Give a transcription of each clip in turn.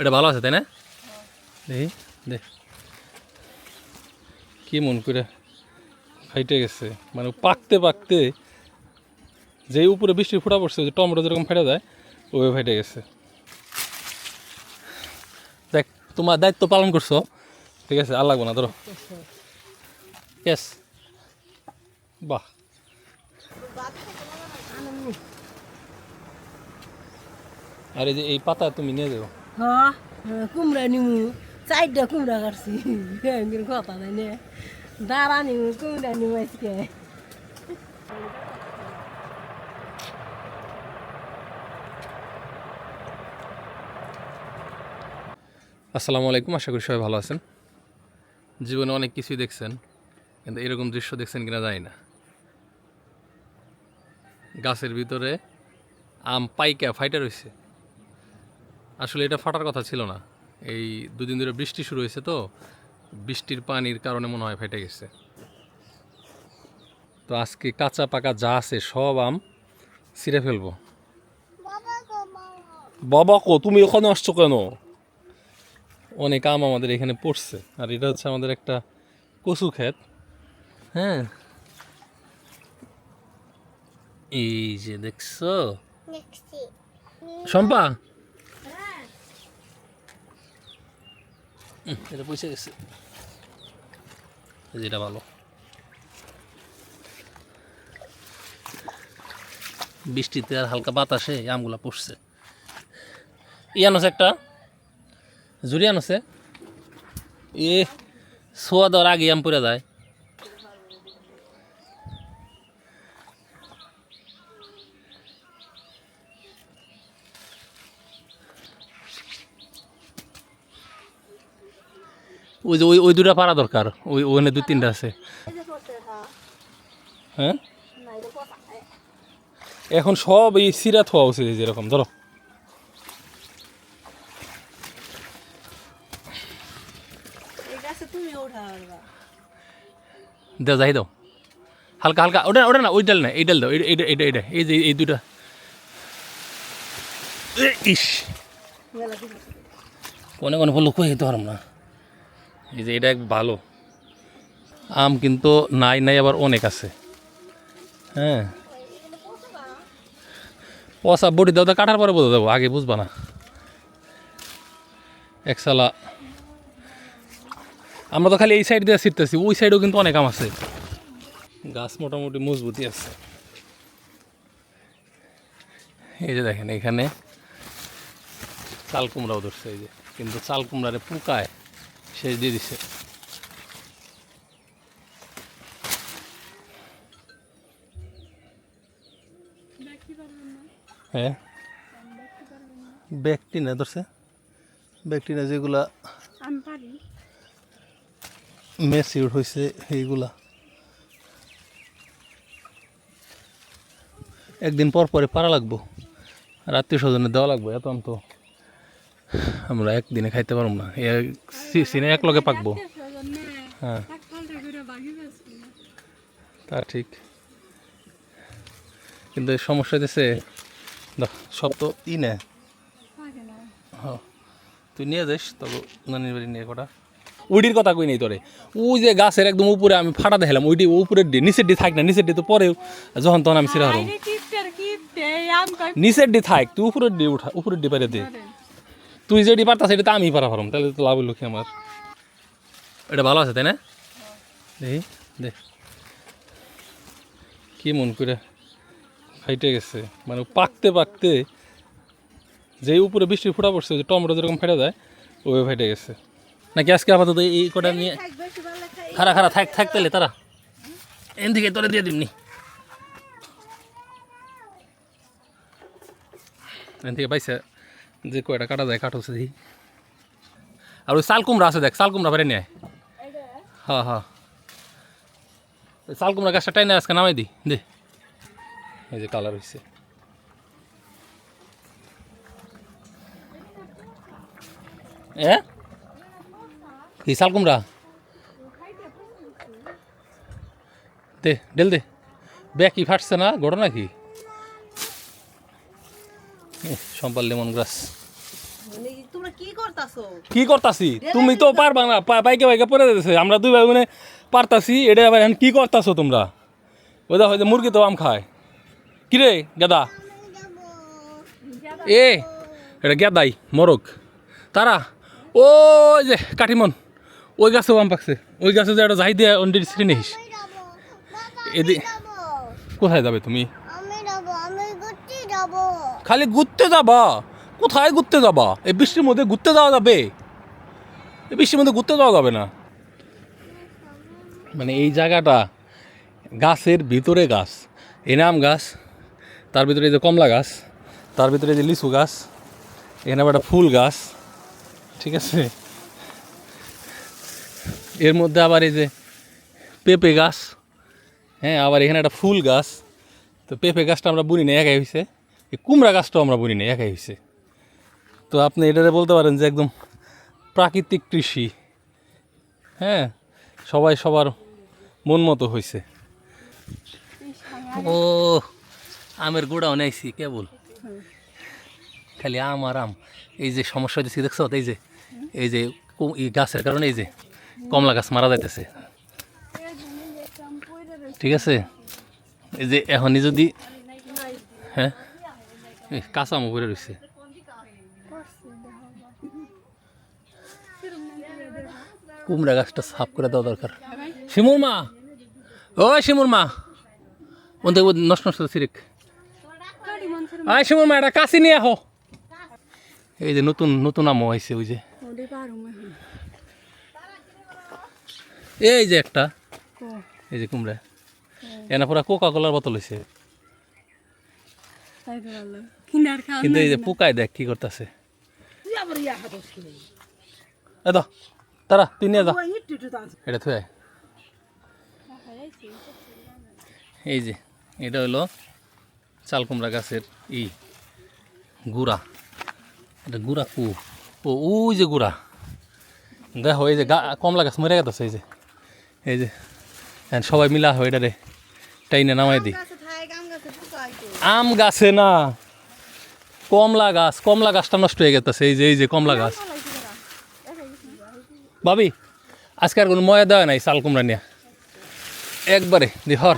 এটা ভালো আছে, তাই না? দেখি, দেখ। কি মন করে ফাইটে গেছে। মানে পাকতে পাকতে যেই উপরে বৃষ্টি ফুটা পড়ছে যে টমেটো যেরকম ফেটে যায় ওই ফেটে গেছে। দেখ, তোমার দায়িত্ব পালন করছ। ঠিক আছে, আর লাগবো না, ধরো। ইয়েস বাহ। আর এই যে এই পাতা তুমি নিয়ে যাও। হ্যাঁ কুমড়া নিমু, চারটা কুমড়া কাটছি। কথা নাই নে। দাঁড়া নিমু, কুমড়া নিমু আজকে। আসসালামু আলাইকুম, আশা করি সবাই ভালো আছেন। জীবনে অনেক কিছুই দেখছেন, কিন্তু এরকম দৃশ্য দেখছেন কিনা জানি না। গাছের ভিতরে আম পাইকা ফাইটা রয়েছে আসলে এটা ফাটার কথা ছিল না। এই দুদিন ধরে বৃষ্টি শুরু হয়েছে তো বৃষ্টির পানির কারণে মনে হয় ফেটে গেছে। তো আজকে কাঁচা পাকা যা আছে সব আম ছিঁড়ে ফেলব। বাবা কো তুমি ওখানে আসছো কেন? অনেক আম আমাদের এখানে পড়ছে আর এটা হচ্ছে আমাদের একটা কচু ক্ষেত। হ্যাঁ। এই যে দেখছ। শম্পা এটা পয়সা গেছে। যেটা ভালো। বৃষ্টিতে আর হালকা বাতাসে আমগুলা পড়ছে ইয়ানোস একটা। জুড়িয়ান আছে। এ, সোয়া দেওয়ার আগে আম পড়ে যায়। ওই যে ওই ওই দুটা পারা দরকার। ওই ওখানে দু তিনটা আছে। হ্যাঁ? এখন সব এই সিরা থোয়া উচিত যেরকম ধরো। দাও যাই দাও। হালকা হালকা ওটা ওটা না ওই ডাল না এই ডাল দাও এটা এটা এই যে এই দুটা। ইস। কোনে কোনে বলল কই যেতে পারলাম না? এই যে এটা এক ভালো। আম কিন্তু নাই নাই আবার অনেক আছে। হ্যাঁ। পচা বডি দাও কাটার পরে বোঝা দেবো আগে বুঝবা না। একসালা আমরা তো খালি এই সাইড দিয়ে ছিটতেছি, ওই সাইডেও কিন্তু অনেক আম আছে। গাছ মোটামুটি মজবুতই আছে। এই যে দেখেন, এখানে চাল কুমড়াও ধরছে, এই যে। কিন্তু চাল কুমড়ারে পোকায়। শেষ দিয়ে দিছে। হ্যাঁ। ব্যক্তি না ধরছে। ব্যক্তি না যেগুলা মেসিউর হয়েছে এইগুলা একদিন পর পরে পারা লাগবো। আর আত্মীয় স্বজনে দেওয়া লাগবে আম তো আমরা একদিনে খাইতে পারব না। সিনে এক লগে পাকবো। হ্যাঁ। তা ঠিক। কিন্তু সমস্যা হইতেছে দেখ, সব তো ই নেয় হ্যাঁ। তুই নিয়ে যাস তবে নানির বাড়ি নিয়ে কটা। উইডির কথা কই নেই তোরে? ওই যে গাছের একদম উপরে আমি ফাটা দেখলাম ওইটি উপরের ডি নিচের ডি থাক না নিচের ডি তো পরেও যখন তখন আমি সিরা হারম। নিচের ডি থাক তুই উপরের ডি উঠা উপরের ডি পারে দে। তুই যেটি পারতা সেটা তো আমি পারা পারম তাহলে তো লাভ কি আমার? এটা ভালো আছে তাই না? দেখি দে কি মন করে ফাইটে গেছে। মানে পাকতে পাকতে যেই উপরে বৃষ্টি ফুটা পড়ছে যে টমেটো যেরকম ফেটে যায় ওই ফেটে গেছে। নাকি আজকে আপাতত এই কটা নিয়ে খারা খারা থাক থাক তাহলে তারা। এন থেকে তোরে দিয়ে দিমনি। এন থেকে পাইছে। যে কয়টা কাটা যায় কাটছে দেখি। আর ওই শাল কুমড়া আছে দেখ শাল কুমড়া বেড়ে নিয়ে। হ্যাঁ হ্যাঁ ওই শাল কুমড়া গাছটা টাইনে আজকে নামাই দি, দে। এই যে কালার হয়েছে এ? কি শাল কুমড়া দে, ডেল দে। ব্যাগ কি ফাটছে না, ঘটনা কি? সম্পাল লেমন গ্রাস। মানে কি করতাছো? কি করতাছি? তুমি তো পারবা না পা- পাইকে পাইকে পড়ে যেতেছে। আমরা দুই ভাই বোনে পারতাছি এটা আবার এখন কি করতাছো তোমরা? ওই এই যে মুরগি তো আম খায়। কিরে গেদা? এ এটা গেদাই মরক। তারা ওই যে কাটিমন ওই গাছেও আম পাকছে। ওই গাছে যে একটা যাই দিয়ে অন্ডির সিঁড়ি নিস। এদি কোথায় যাবে তুমি? আমি যাব আমি ঘুরতে যাব। খালি ঘুরতে যাবা। কোথায় ঘুরতে যাবা? এই বৃষ্টির মধ্যে ঘুরতে যাওয়া যাবে? এই বৃষ্টির মধ্যে ঘুরতে যাওয়া যাবে না? মানে এই জায়গাটা গাছের ভিতরে গাছ। এনাম গাছ, তার ভিতরে যে কমলা গাছ, তার ভিতরে যে লিচু গাছ, এখানে একটা ফুল গাছ, ঠিক আছে? এর মধ্যে আবার এই যে পেঁপে গাছ হ্যাঁ আবার এখানে একটা ফুল গাছ। তো পেঁপে গাছটা আমরা বুনি না, একাই হয়েছে এই কুমড়া গাছটাও আমরা বুনি না একাই হয়েছে তো আপনি এটাতে বলতে পারেন যে একদম প্রাকৃতিক কৃষি। হ্যাঁ সবাই সবার মন মতো হয়েছে ও, আমের গোড়াও নেইছি কেবল। খালি আম আর আম। এই যে সমস্যা হচ্ছে দেখছ? এই যে এই যে এই গাছের কারণে এই যে কমলা গাছ মারা যাইতেছে। ঠিক আছে? এই যে, এখনই যদি হ্যাঁ? কাঁচা আম উপরে রয়েছে। কুমড়া গাছটা সাফ করে দেওয়া দরকার। শিমুর মা! ও, শিমুর মা! ওন দেখব নষ্ট নষ্ট সিরিক। আয় শিমুর মা, এটা কাশি নিয়ে আহ। এই যে নতুন নতুন আমও আইছে ওই যে। এই যে একটা। এই যে কুমড়া। এনে পুরা কোকা কোলার বোতল হয়েছে। কিন্তু এই যে পোকায় দেখ কি করতেছে। আবার ইয়া হাতস কি এ দা তারা তুই নিয়ে যা এটা থুয়ে এই যে এটা হলো চাল কুমড়া গাছের ই গুড়া। এটা গুড়া কু। ও ওই যে গুড়া। দেখো এই যে গা কমলা গাছ মরে গেছে এই যে। এই যে সবাই মিলা হয় এটা রে টাইনে নামাই দিই আম গাছে না। কমলা গাছ কমলা গাছটা নষ্ট হয়ে গেছে এই যে এই যে কমলা গাছ। ভাবি আজকে আর কোনো ময়া দেওয়া নাই চাল কুমড়া নিয়ে। একবারে দি হর।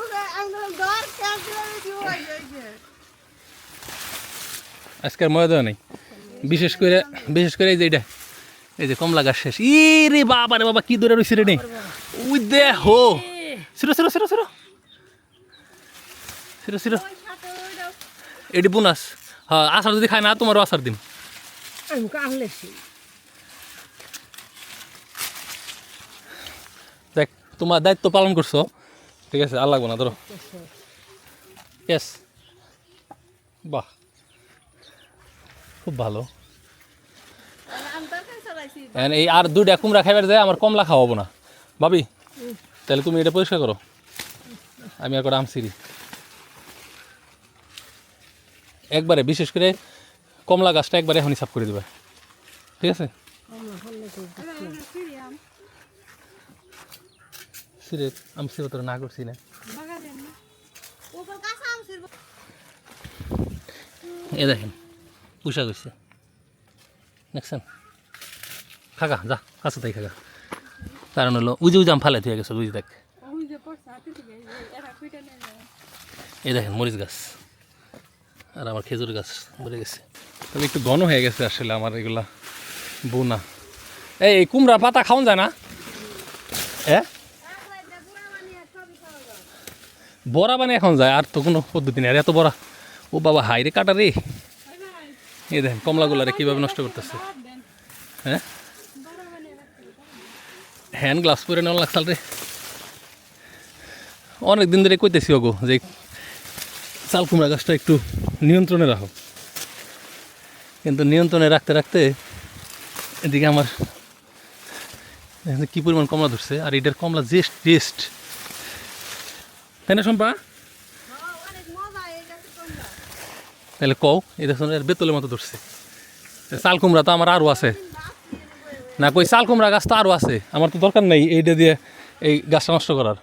ওকে আমি ঘর ক্যান্সেল দিও আই আজকে ময়া দেওয়া নাই। বিশেষ করে বিশেষ করে এই যে এটা এই যে কমলা গাছ শেষ। ই রে বাবা রে বাবা কি দূরে রয়েছে রে নেই উই দে হো সিরো সিরো সিরো সিরো। সিরো সিরো। এটি বোনাস। হ্যাঁ আসার যদি খায় না তোমারও আসার দিন দেখ তোমার দায়িত্ব পালন করছ। ঠিক আছে আর লাগবো না ধরো। ইয়েস বাহ। খুব ভালো। এই আর দুইটা কুমড়া খাইবার যায় আমার কমলা খাওয়াবো না। ভাবি তাহলে তুমি এটা পরিষ্কার করো। আমি আর কটা আমসিরি একবারে, বিশেষ করে কমলা গাছটা একবারে এখনই সাফ করে দিবে। ঠিক আছে? সিরে, আমি সিরে তোর না করছি না। এ দেখেন, পুষা গেছে দেখছেন? খাগা, যা কাছে তাই খাগা। কারণ হলো উজে উজাম ফালাই থেকে গেছে বুঝি দেখ। এই দেখেন, মরিচ গাছ। আর আমার খেজুর গাছ মরে গেছে। তাহলে একটু ঘন হয়ে গেছে আসলে আমার এগুলা বোনা। এই কুমড়া পাতা খাওয়ান যায় না? হ্যাঁ বড়া বানিয়ে এখন যায়? আর তো কোনো পদ্ধতি নেই। আর এত বড়া? ও বাবা হাই রে কাটা রে। এই দেখেন, কমলাগুলারে কীভাবে নষ্ট করতেছে। হ্যাঁ? হ্যান্ড গ্লাভস পরে নেওয়া লাগসাল রে। অনেক দিন ধরে কইতেছি ওগো যে চাল কুমড়া গাছটা একটু নিয়ন্ত্রণে রাখো। কিন্তু নিয়ন্ত্রণে রাখতে রাখতে এদিকে আমার কী পরিমাণ কমলা ধরছে, আর এটার কমলা জেস্ট টেস্ট তাই না তোমরা তাহলে কও দেখুন, এর বেতলের মতো ধরছে। চাল কুমড়া তো আমার আরও আছে। না কই, চাল কুমড়া গাছ তো আরও আছে। আমার তো দরকার নেই এইটা দিয়ে এই গাছটা নষ্ট করার।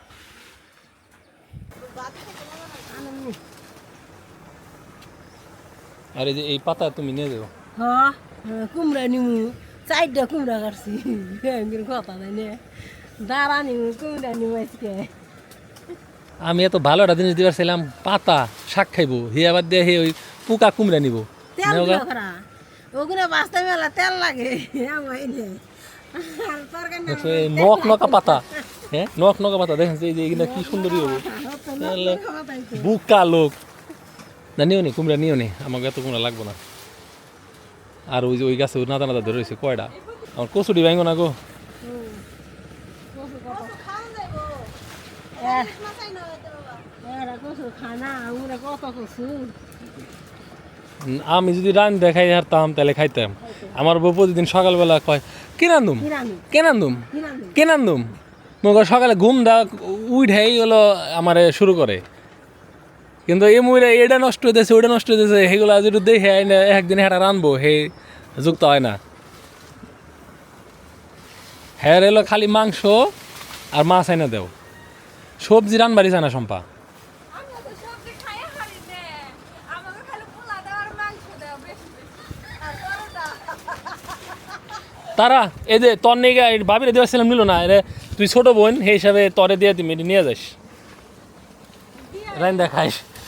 আর এই যে এই পাতা তুমি নিয়ে যাও। হ্যাঁ কুমড়া নিমু চারটা কুমড়া কাটছি। কথা নাই নে। দাঁড়া নিমু কুমড়া নিমু আজকে। আমি এত ভালো একটা জিনিস দিবার ছিলাম পাতা শাক খাইবো হে আবার দিয়ে হে ওই পোকা কুমড়া নিব। ওগুলো বাঁচতে মেলা তেল লাগে। এই নখ নকা পাতা। হ্যাঁ নখ নকা পাতা। দেখেন যে এগুলা কি সুন্দরই হব। বুকা লোক। না নিও নি কুমড়া নিও নি। আমাকে এত কুমড়া লাগবো না। আর ওই যে ওই গাছে নাদা নাদা ধরে রয়েছে কয়টা আমার কচুরি ভাঙো না গো। আমি যদি রান দেখাই হারতাম তাহলে খাইতাম। আমার বউ প্রতিদিন সকালবেলা কয় কে রান্ধুম? কিরামি কে রান্ধুম? কিরামি কে রান্ধুম? মনে সকালে ঘুম দা উঠাই হলো আমারে শুরু করে। কিন্তু এই মুড়ে এটা নষ্ট হইতেছে ওটা নষ্ট হইতেছে সেগুলো যদি দেখে আইনা একদিন হেটা রানবো হে যুক্ত হয় না। হ্যাঁ এলো খালি মাংস আর মাছ আইনা দেও। সবজি রানবাড়ি যায় না সম্পা নে তারা এই যে তোর নিয়ে ভাবিরে দেওয়ার ছিলাম নিল না রে তুই ছোট বোন সেই হিসাবে তরে দিয়ে তুমি নিয়ে যাস। রাইন দেখাইস।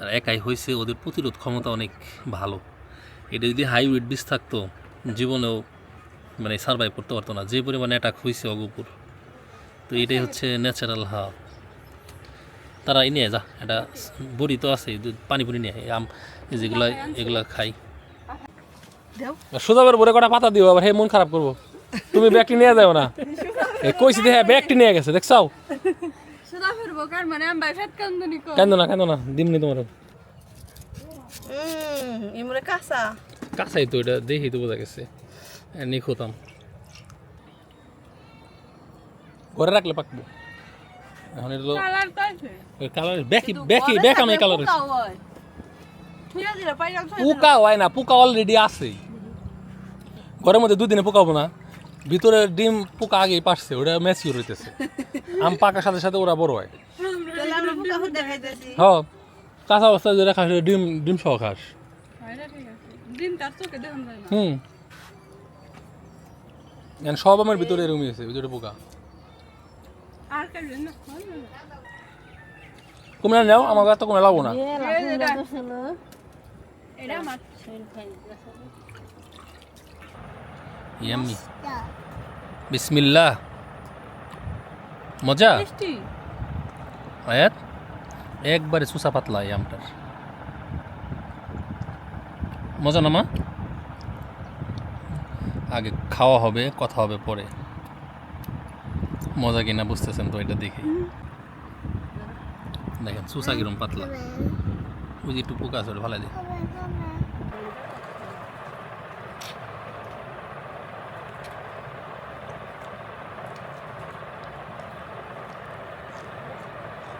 আর একাই হয়েছে, ওদের প্রতিরোধ ক্ষমতা অনেক ভালো। এটা যদি হাইব্রিড বীজ থাকতো, জীবনেও মানে সার্ভাইভ করতে পারতো না। যে পরিমাণে অ্যাটাক হয়েছে অগুপুর তো এটাই হচ্ছে ন্যাচারাল হা তারা এই নিয়ে যা, এটা বড়ি তো আছে পানি পুরি নিয়ে আম যেগুলা, এগুলা খাই। সোজাবার বরে কটা পাতা দিও, আবার হে মন খারাপ করব। তুমি ব্যাগটি নিয়ে যাও না। কইছি হ্যাঁ ব্যাগটি নিয়ে গেছে, দেখছাও? সুদা ফিরবো কার মানে? আমি বাইফাত কান্দনি কর কেন না কেন না দিমনি তোমার। ইমরে কাঁচা। কাছাই তো এটা দেখি তো বোঝা গেছে। নিখুতাম ঘরে রাখলে পাকবো। এখন এটা কালার তো আছে। কালার ব্যাকি ব্যাকি ব্যাকানো কালার হয়। পোকা হয় না পোকা অলরেডি আছে ঘরের মধ্যে দুদিনে পোকাবো না। ভিতরে ডিম পোকা আগেই পারছে ওটা ম্যাচিউর হইতেছে। আম পাকার সাথে সাথে ওরা বড় হয়। হ কাঁচা অবস্থায় যেটা খাস ডিম ডিম সহ খাস। হুম। এখন সব আমার ভিতরে রুমি আছে ভিতরে পোকা। আর কুমড়া নাও আমার এত কুমড়া লাগবো না ইয়াম্মি বিসমিল্লাহ মজা? আয়াত? একবারে সুসা পাতলা এই আমটার। মজা না মা? আগে খাওয়া হবে কথা হবে পরে। মজা কিনা বুঝতেছেন তো এটা দেখে। দেখেন সুসা কিরম পাতলা। ওই যে একটু পোকা আছে ভালো দিয়ে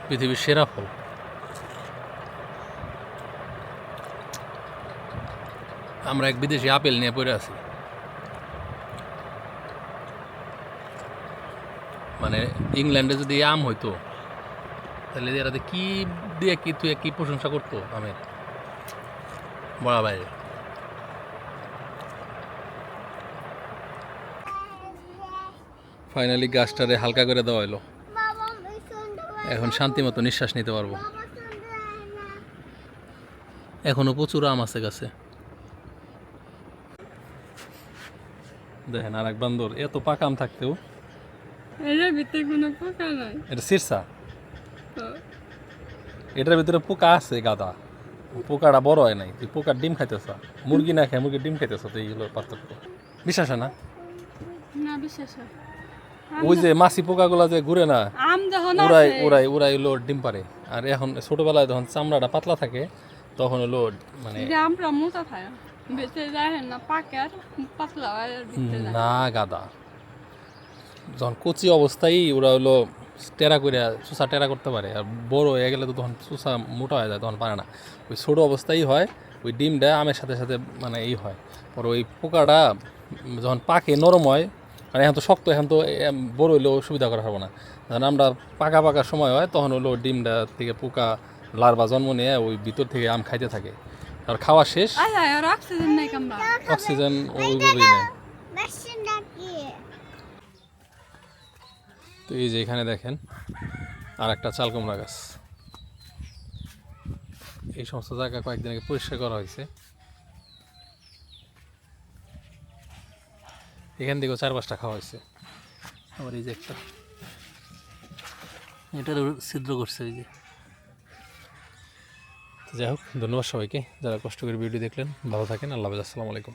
পৃথিবীর সেরা ফল। আমরা এক বিদেশি আপেল নিয়ে পড়ে আছি। মানে ইংল্যান্ডে যদি আম হইতো, তাহলে এরাতে কি দিয়ে কি তুই কি প্রশংসা করতো আমের? বড়া বাইরে। ফাইনালি গাছটারে হালকা করে দেওয়া হলো এখন শান্তি মতো নিঃশ্বাস নিতে পারব। এখনও প্রচুর আম আছে গাছে। দেখেন আর এক বান্দর এত পাকা আম থাকতেও। এটার ভিতরে কোনো পোকা নাই। এটা শীর্ষা এটার ভিতরে পোকা আছে গাদা। পোকাটা বড় হয় নাই। তুই পোকার ডিম খাইতেছ? মুরগি না খায় মুরগির ডিম খাইতেছ? তো এইগুলো পার্থক্য। বিশ্বাস হয় না? না বিশ্বাস হয়। ওই যে মাছি পোকাগুলো যে ঘুরে না আম যখন উড়াই উড়াই উড়াই হলো ডিম পারে। আর এখন ছোটবেলায় যখন চামড়াটা পাতলা থাকে তখন হলো মানে আমরা মোটা থাকে বেঁচে যায় না পাকে আর পাতলা হয় আর বেঁচে যায়। না গাদা। যখন কচি অবস্থায় ওরা হলো টেরা করে চুষা টেরা করতে পারে। আর বড় হয়ে গেলে তো তখন চুষা মোটা হয়ে যায় তখন পারে না। ওই ছোটো অবস্থায় হয় ওই ডিমটা আমের সাথে সাথে মানে এই হয়। পরে ওই পোকাটা যখন পাকে নরম হয় মানে এখন তো শক্ত এখন তো বড় হইলেও সুবিধা করা হবে না। যখন আমরা পাকা পাকা সময় হয় তখন হলো ডিমটা থেকে পোকা লার্ভা জন্ম নিয়ে ওই ভিতর থেকে আম খাইতে থাকে। আর খাওয়া শেষ। আয় আয় অক্সিজেন নেই ওইভাবেই নেয় তো এই যে এখানে দেখেন আর একটা চাল কুমড়া গাছ। এই সমস্ত জায়গা কয়েকদিন আগে পরিষ্কার করা হয়েছে। এখান থেকেও চার পাঁচটা খাওয়া হয়েছে। আবার এই যে একটা। এটা ছিদ্র করছে এই যে। যাই হোক ধন্যবাদ সবাইকে। যারা কষ্ট করে ভিডিও দেখলেন ভালো থাকেন। আল্লাহ হাফেজ। আসসালামু আলাইকুম।